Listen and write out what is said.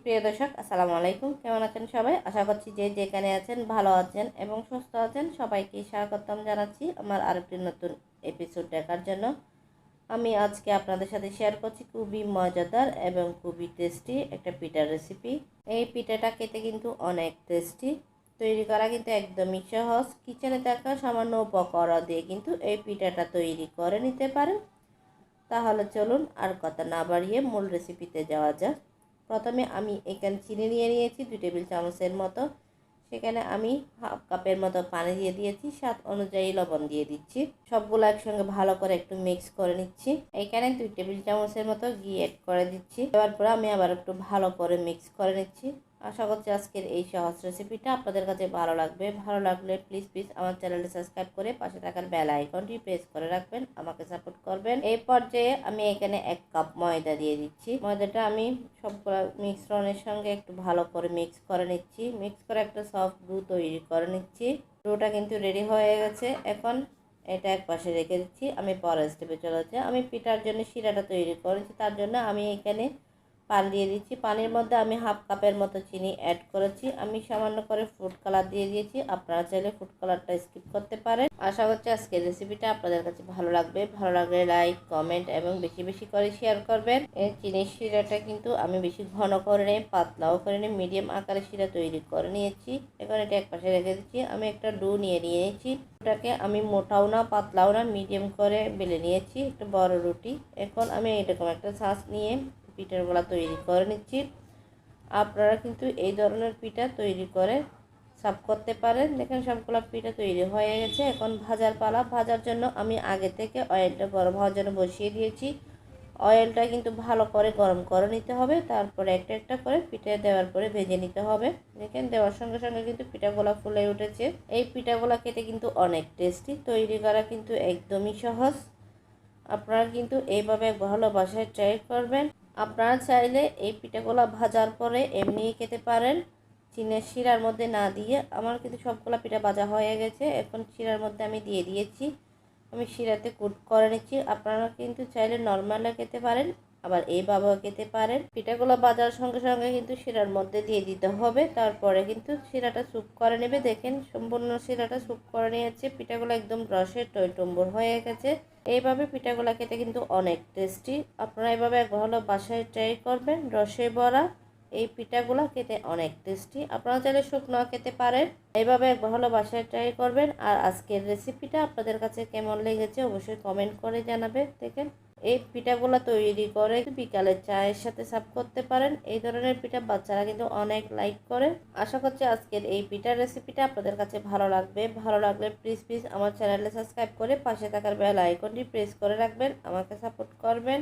সুপ্রিয় দর্শক, আসসালামু আলাইকুম। কেমন আছেন সবাই? আশা করছি যে যেখানে আছেন ভালো আছেন এবং সুস্থ আছেন। সবাইকে স্বাগতম জানাচ্ছি আমার আরেকটি নতুন এপিসোড দেখার জন্য। আমি আজকে আপনাদের সাথে শেয়ার করছি খুবই মজাদার এবং খুবই টেস্টি একটা পিঠার রেসিপি এই পিঠাটা খেতে কিন্তু অনেক টেস্টি তৈরি করা কিন্তু একদমই সহজ। কিচেনে থাকা সামান্য উপকরণ দিয়ে কিন্তু এই পিঠাটা তৈরি করে নিতে পারেন। তাহলে চলুন আর কথা না বাড়িয়ে মূল রেসিপিতে যাওয়া যাক। প্রথমে আমি এখানে চিনি নিয়ে নিয়েছি, দুই টেবিল চামচের মতো। সেখানে আমি হাফ কাপের মতো পানি দিয়ে দিয়েছি, স্বাদ অনুযায়ী লবণ দিয়ে দিচ্ছি। সবগুলো একসঙ্গে ভালো করে একটু মিক্স করে নিচ্ছি। এখানে দুই টেবিল চামচের মতো ঘি অ্যাড করে দিচ্ছি। দেওয়ার পরে আমি আবার একটু ভালো করে মিক্স করে নিচ্ছি। আশা করছি আজকের এই সহজ রেসিপিটা আপনাদের কাছে ভালো লাগবে। ভালো লাগলে প্লিজ প্লিজ আমার চ্যানেলটি সাবস্ক্রাইব করে পাশে থাকার বেল আইকনটি প্রেস করে রাখবেন, আমাকে সাপোর্ট করবেন। এই পর্যায়ে আমি এখানে এক কাপ ময়দা দিয়ে দিচ্ছি। ময়দাটা আমি সবগুলো মিশ্রণের সঙ্গে একটু ভালো করে মিক্স করে নিচ্ছি। মিক্স করে একটা সফট ডু তৈরি করে নিচ্ছি। ডোটা কিন্তু রেডি হয়ে গেছে। এখন এটা এক পাশে রেখে দিচ্ছি। আমি পরের স্টেপে চলে যাচ্ছি। আমি পিঠার জন্য শিরাটা তৈরি করেছি। তার জন্য আমি এখানে পানি দিয়ে দিচ্ছি। পানির মধ্যে আমি হাফ কাপের মতো চিনি অ্যাড করেছি। আমি সামান্য করে ফুড কালার দিয়ে দিয়েছি। আপনারা চাইলে ফুড কালারটা স্কিপ করতে পারেন। আশা করছি আজকের রেসিপিটা আপনাদের কাছে ভালো লাগবে। ভালো লাগলে লাইক কমেন্ট এবং বেশি বেশি করে শেয়ার করবেন। এই চিনির শিরাটা কিন্তু আমি বেশি ঘন করে নিই, পাতলাও করে নিই মিডিয়াম আকারের শিরা তৈরি করে নিয়েছি। এখন এটা এক পাশে রেখে দিচ্ছি। আমি একটা ডু নিয়ে নিয়েছি। ওটাকে আমি মোটাও না, পাতলাও না মিডিয়াম করে বেলে নিয়েছি। একটা বড় রুটি। এখন আমি এরকম একটা শ্বাস নিয়ে পিঠার গোলা তৈরি করে নিচ্ছি। আপনারা কিন্তু এই ধরনের পিঠা তৈরি করে সাফ করতে পারেন। দেখেন সবগুলো পিঠা তৈরি হয়ে গেছে। এখন ভাজার পালা। ভাজার জন্য আমি আগে থেকে অয়েলটা গরম হওয়ার জন্য বসিয়ে দিয়েছি। অয়েলটা কিন্তু ভালো করে গরম করে নিতে হবে। তারপরে একটা একটা করে পিঠে দেওয়ার পরে ভেজে নিতে হবে। দেখেন দেওয়ার সঙ্গে সঙ্গে কিন্তু পিঠাগুলো ফুলে উঠেছে। এই পিঠাগুলো খেতে কিন্তু অনেক টেস্টি তৈরি করা কিন্তু একদমই সহজ। আপনারা কিন্তু এইভাবে ভালো বাসায় ট্রাই করবেন। আপনারা চাইলে এই পিঠাগুলো ভাজার পরে এমনিই খেতে পারেন। চিনের শিরার মধ্যে না দিয়ে আমার কিন্তু সবগুলো পিঠা ভাজা হয়ে গেছে। এখন শিরার মধ্যে আমি দিয়ে দিয়েছি। আমি শিরাতে কুট করে নিচ্ছি। আপনারা কিন্তু চাইলে নর্মালে খেতে পারেন। আবার এইভাবেও খেতে পারেন। পিঠাগুলো বাজার সঙ্গে সঙ্গে কিন্তু শিরার মধ্যে দিয়ে দিতে হবে। তারপরে কিন্তু শিরাটা স্যুপ করে নেবে। দেখেন সম্পূর্ণ শিরাটা স্যুপ করে নিয়েছে। পিঠাগুলো একদম রসের টইটম্বর হয়ে গেছে। এইভাবে পিঠাগুলো খেতে কিন্তু অনেক টেস্টি। আপনারা এইভাবে হলো বাসায় ট্রাই করবেন। রসে বড়া এই পিঠাগুলো খেতে অনেক টেস্টি। আপনারা চাইলে শুকনো খেতে পারেন। এইভাবে একবার হলো বাসায় ট্রাই করবেন। আর আজকের রেসিপিটা আপনাদের কাছে কেমন লেগেছে অবশ্যই কমেন্ট করে জানাবে দেখেন এই পিঠাগুলো তৈরি করে বিকালে চায়ের সাথে সাফ করতে পারেন। এই ধরনের পিঠা বাচ্চারা কিন্তু অনেক লাইক করে। আশা করছি আজকের এই পিঠার রেসিপিটা আপনাদের কাছে ভালো লাগবে। ভালো লাগলে প্লিজ প্লিজ আমার চ্যানেলে সাবস্ক্রাইব করে পাশে থাকার বেল আইকনটি প্রেস করে রাখবেন। আমাকে সাপোর্ট করবেন।